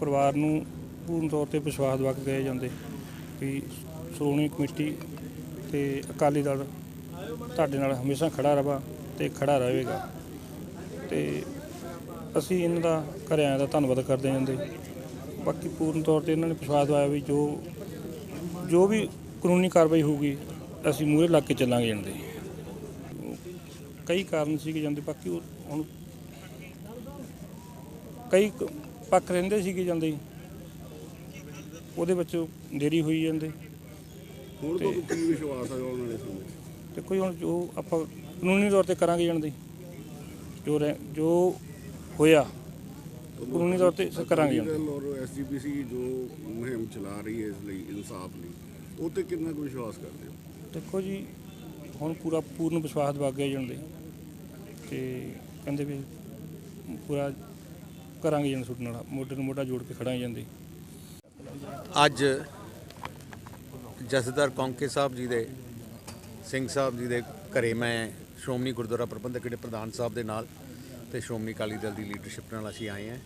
ਪਰਿਵਾਰ ਨੂੰ ਪੂਰਨ ਤੌਰ ਤੇ ਵਿਸ਼ਵਾਸ ਦਵਾ ਕੇ ਗਏ ਜਾਂਦੇ ਵੀ ਸ਼੍ਰੋਮਣੀ ਕਮੇਟੀ ਤੇ ਅਕਾਲੀ ਦਲ ਤੁਹਾਡੇ ਨਾਲ ਹਮੇਸ਼ਾ ਖੜਾ ਰਵਾ ਤੇ ਖੜਾ ਰਹੇਗਾ। ਤੇ ਅਸੀਂ ਇਹਨਾਂ ਦਾ ਘਰਿਆਂ ਦਾ ਧੰਨਵਾਦ ਕਰਦੇ ਜਾਂਦੇ। ਬਾਕੀ ਪੂਰਨ ਤੌਰ ਤੇ ਇਹਨਾਂ ਨੇ ਵਿਸ਼ਵਾਸ ਦਿਵਾਇਆ ਵੀ ਜੋ ਜੋ ਵੀ ਕਾਨੂੰਨੀ ਕਾਰਵਾਈ ਹੋਊਗੀ, ਅਸੀਂ ਮੂਹਰੇ ਲੱਗ ਕੇ ਚੱਲਾਂਗੇ ਜਾਂਦੇ। ਕਈ ਕਾਰਨ ਸੀਗੇ ਜਾਂਦੇ, ਬਾਕੀ ਉਹ ਹੁਣ ਕਈ ਕ- ਪੱਖ ਰਹਿੰਦੇ ਸੀਗੇ ਜਾਂਦੇ ਉਹਦੇ ਵਿੱਚ ਦੇਰੀ ਹੋਈ ਜਾਂਦੇ। ਹੁਣ ਤੁਹਾਨੂੰ ਕੀ ਵਿਸ਼ਵਾਸ ਹੈ ਆਉਣ ਵਾਲੇ ਸਮੇਂ? ਤੇ ਕੋਈ ਹੁਣ ਜੋ ਆਪਾਂ ਕਾਨੂੰਨੀ ਤੌਰ ਤੇ ਕਰਾਂਗੇ ਜਾਂਦੇ ਜੋ ਜੋ ਹੋਇਆ ਕਾਨੂੰਨੀ ਤੌਰ ਤੇ ਕਰਾਂਗੇ ਜਾਂਦੇ ਔਰ ਐਸਜੀਪੀਸੀ ਜੋ ਮੁਹਿੰਮ ਚਲਾ ਰਹੀ ਹੈ ਇਸ ਲਈ ਇਨਸਾਫ ਲਈ ਉਹ ਤੇ ਕਿੰਨਾ ਕੁ ਵਿਸ਼ਵਾਸ ਕਰਦੇ ਹੋ? ਦੇਖੋ ਜੀ ਹੁਣ ਪੂਰਾ ਪੂਰਨ ਵਿਸ਼ਵਾਸ ਦਵਾ ਕੇ ਜਾਂਦੇ ਤੇ ਕਹਿੰਦੇ ਵੀ ਪੂਰਾ ਕਰਾਂਗੇ ਜਨ ਤੁਹਾਡੇ ਨਾਲ ਮੋਢੇ ਨੂੰ ਮੋਢਾ ਜੋੜ ਕੇ ਖੜਾਂਗੇ ਜਾਂਦੇ ਅੱਜ ਜਸਦਾਰ ਕੌਂਕੇ ਸਾਹਿਬ ਜੀ ਦੇ, ਸਿੰਘ ਸਾਹਿਬ ਜੀ ਦੇ ਘਰੇ ਮੈਂ ਸ਼੍ਰੋਮਣੀ ਗੁਰਦੁਆਰਾ ਪ੍ਰਬੰਧਕ ਦੇ ਪ੍ਰਧਾਨ ਸਾਹਿਬ ਦੇ ਨਾਲ ਤੇ ਸ਼੍ਰੋਮਣੀ ਅਕਾਲੀ ਦਲ ਦੀ ਲੀਡਰਸ਼ਿਪ ਨਾਲ ਅਸੀਂ ਆਏ ਹਾਂ।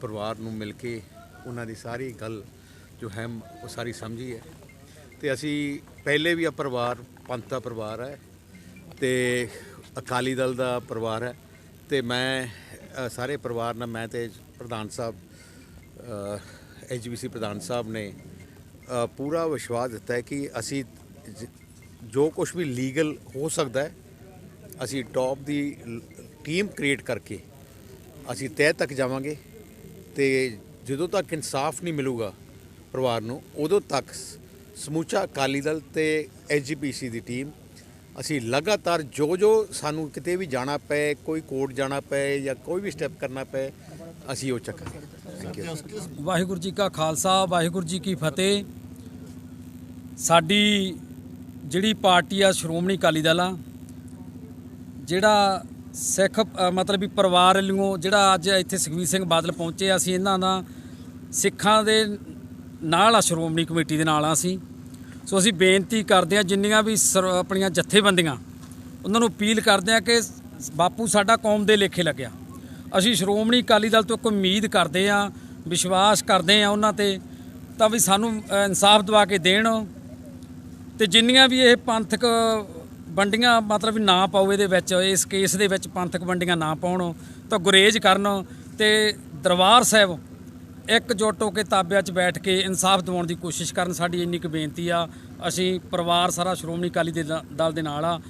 ਪਰਿਵਾਰ ਨੂੰ ਮਿਲ ਕੇ ਉਹਨਾਂ ਦੀ ਸਾਰੀ ਗੱਲ ਜੋ ਹੈ, ਉਹ ਸਾਰੀ ਸਮਝੀ ਹੈ। ਤੇ ਅਸੀਂ ਪਹਿਲੇ ਵੀ ਆ ਪਰਿਵਾਰ, ਪੰਥ ਦਾ ਪਰਿਵਾਰ ਹੈ ਤੇ ਅਕਾਲੀ ਦਲ ਦਾ ਪਰਿਵਾਰ ਹੈ ਤੇ ਮੈਂ ਸਾਰੇ ਪਰਿਵਾਰ ਨਾਲ ਮੈਂ ਤੇ ਪ੍ਰਧਾਨ ਸਾਹਿਬ ਐਚਬੀਸੀ ਪ੍ਰਧਾਨ ਸਾਹਿਬ ਨੇ ਪੂਰਾ ਵਿਸ਼ਵਾਸ ਦਿੱਤਾ ਹੈ ਕਿ ਅਸੀਂ ਜੋ ਕੁਝ ਵੀ ਲੀਗਲ ਹੋ ਸਕਦਾ ਹੈ, ਅਸੀਂ ਟੌਪ ਦੀ ਟੀਮ ਕ੍ਰੀਏਟ ਕਰਕੇ ਅਸੀਂ ਤਹਿ ਤੱਕ ਜਾਵਾਂਗੇ ਤੇ ਜਦੋਂ ਤੱਕ ਇਨਸਾਫ ਨਹੀਂ ਮਿਲੂਗਾ ਪਰਿਵਾਰ ਨੂੰ, ਉਦੋਂ ਤੱਕ ਸ- ਸਮੂਚਾ ਅਕਾਲੀ ਦਲ ਤੇ ਐਸਜੀਪੀਸੀ ਦੀ ਟੀਮ ਅਸੀਂ ਲਗਾਤਾਰ ਜੋ ਜੋ ਸਾਨੂੰ ਕਿਤੇ ਵੀ ਜਾਣਾ ਪਏ, ਕੋਈ ਕੋਰਟ ਜਾਣਾ ਪਏ ਜਾਂ ਕੋਈ ਵੀ ਸਟੈਪ ਕਰਨਾ ਪਏ, ਅਸੀਂ ਉਹ ਚੱਕਾਂਗੇ। ਵਾਹਿਗੁਰੂ ਜੀ ਕਾ ਖਾਲਸਾ, ਵਾਹਿਗੁਰੂ ਜੀ ਕੀ ਫਤਿਹ। ਸਾਡੀ ਜਿਹੜੀ ਪਾਰਟੀ ਆ ਸ਼੍ਰੋਮਣੀ ਅਕਾਲੀ ਦਲ ਆ, ਜਿਹੜਾ ਸਿੱਖ ਮਤਲਬ ਵੀ ਪਰਿਵਾਰ ਵੱਲੋਂ ਜਿਹੜਾ ਅੱਜ ਇੱਥੇ ਸੁਖਬੀਰ ਸਿੰਘ ਬਾਦਲ ਪਹੁੰਚੇ ਅਸੀਂ ਇਹਨਾਂ ਦਾ ਸਿੱਖਾਂ ਦੇ ਨਾਲ ਆ, ਸ਼੍ਰੋਮਣੀ ਕਮੇਟੀ ਦੇ ਨਾਲ ਆ ਅਸੀਂ। ਸੋ ਅਸੀਂ ਬੇਨਤੀ ਕਰਦੇ ਹਾਂ ਜਿੰਨੀਆਂ ਵੀ ਸਰ- ਆਪਣੀਆਂ ਜਥੇਬੰਦੀਆਂ, ਉਹਨਾਂ ਨੂੰ ਅਪੀਲ ਕਰਦੇ ਹਾਂ ਕਿ ਬਾਪੂ ਸਾਡਾ ਕੌਮ ਦੇ ਲੇਖੇ ਲੱਗਿਆ। ਅਸੀਂ ਸ਼੍ਰੋਮਣੀ ਅਕਾਲੀ ਦਲ ਤੋਂ ਇੱਕ ਉਮੀਦ ਕਰਦੇ ਹਾਂ, ਵਿਸ਼ਵਾਸ ਕਰਦੇ ਹਾਂ ਉਹਨਾਂ ਤੇ, ਤਾਂ ਵੀ ਸਾਨੂੰ ਇਨਸਾਫ ਦਿਵਾ ਕੇ ਦੇਣ। ਤੇ ਜਿੰਨੀਆਂ ਵੀ ਇਹ ਪੰਥਕ ਵੰਡੀਆਂ, ਮਤਲਬ ਨਾ ਪਾਓ ਇਹਦੇ ਵਿੱਚ, ਇਸ ਕੇਸ ਦੇ ਵਿੱਚ ਪੰਥਕ ਵੰਡੀਆਂ ਨਾ ਪਾਉਣ, ਤਾਂ ਗੁਰੇਜ਼ ਕਰਨ। ਤੇ ਦਰਬਾਰ ਸਾਹਿਬ ਇਕਜੁੱਟ ਹੋ ਕੇ ਤਾਬਿਆਂ 'ਚ ਬੈਠ ਕੇ ਇਨਸਾਫ ਦਿਵਾਉਣ ਦੀ ਕੋਸ਼ਿਸ਼ ਕਰਨ ਸਾਡੀ ਇੰਨੀ ਕੁ ਬੇਨਤੀ ਆ। ਅਸੀਂ ਪਰਿਵਾਰ ਸਾਰਾ ਸ਼੍ਰੋਮਣੀ ਅਕਾਲੀ ਦੇ, ਦਲ ਦੇ ਨਾਲ ਆ।